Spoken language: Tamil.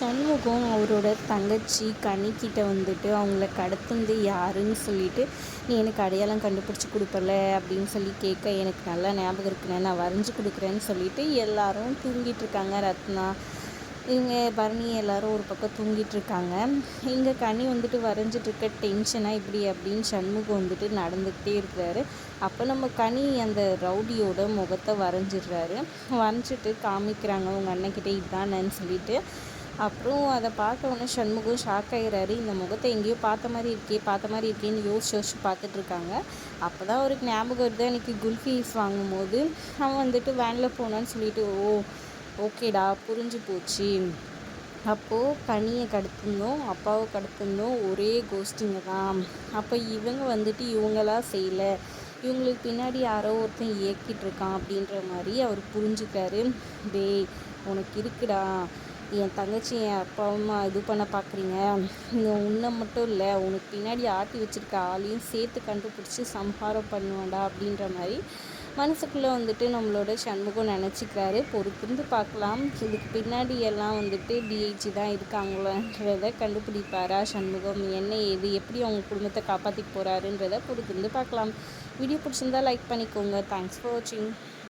சண்முகம் அவரோட தங்கச்சி கனிக்கிட்ட வந்துட்டு அவங்கள கடத்துனது யாருன்னு சொல்லிட்டு நீ எனக்கு அடையாளம் கண்டுபிடிச்சி கொடுப்பல அப்படின்னு சொல்லி கேட்க எனக்கு நல்லா ஞாபகம் இருக்குண்ணே நான் வரைஞ்சி கொடுக்குறேன்னு சொல்லிட்டு எல்லாரும் தூங்கிட்டு இருக்காங்க ரத்னா. இவங்க பரணி எல்லாரும் ஒரு பக்கம் தூங்கிட்டு இருக்காங்க. இங்கே கனி வந்துட்டு வரைஞ்சிட்டு இருக்க டென்ஷனாக இப்படி அப்படின்னு சண்முகம் வந்துட்டு நடந்துக்கிட்டே இருக்கிறாரு. அப்போ நம்ம கனி அந்த ரவுடியோட முகத்தை வரைஞ்சிடுறாரு. வரைஞ்சிட்டு காமிக்கிறாங்க உங்கள் அண்ணன்கிட்ட இதுதானேன்னு சொல்லிட்டு. அப்புறம் அதை பார்த்த உடனே சண்முகம் ஷாக் ஆகிறாரு இந்த முகத்தை எங்கேயோ பார்த்த மாதிரி இருக்கே பார்த்த மாதிரி இருக்கேன்னு யோசிச்சு யோசிச்சு பார்த்துட்டு இருக்காங்க. அப்போ தான் அவருக்கு ஞாபகம் வருது அன்றைக்கி குல்ஃபீஸ் வாங்கும்போது அவன் வந்துட்டு வேனில் போனான்னு சொல்லிட்டு ஓ ஓகேடா புரிஞ்சு போச்சு. அப்போது கனியை கடத்திருந்தோம் அப்பாவை கடத்திருந்தோம் ஒரே கோஷ்டிங்க தான். அப்போ இவங்க வந்துட்டு இவங்களாம் செய்யலை. இவங்களுக்கு பின்னாடி யாரோ ஒருத்தன் இயக்கிட்டு இருக்கான். அப்படின்ற மாதிரி அவர் புரிஞ்சுக்காரு டேய் உனக்கு இருக்குடா. என் தங்கச்சி என் அப்பா அம்மா இது பண்ண பார்க்குறீங்க உன்னை மட்டும் இல்லை உனக்கு பின்னாடி ஆட்டி வச்சுருக்க ஆளையும் சேர்த்து கண்டுபிடிச்சி சம்ஹாரம் பண்ணுவேன்டா அப்படின்ற மாதிரி மனசுக்குள்ளே வந்துட்டு நம்மளோட சண்முகம் நினச்சிக்கிறாரு. பொறுத்திருந்து பார்க்கலாம். இதுக்கு பின்னாடி எல்லாம் வந்துட்டு டிஹெச்சி தான் இருக்காங்களோன்றத கண்டுபிடிப்பாரா சண்முகம்? என்ன ஏது எப்படி அவங்க குடும்பத்தை காப்பாற்றிட்டு போகிறாருன்றத பொறுத்திருந்து பார்க்கலாம். வீடியோ பிடிச்சிருந்தா லைக் பண்ணிக்கோங்க. தேங்க்ஸ் ஃபார் வாட்சிங்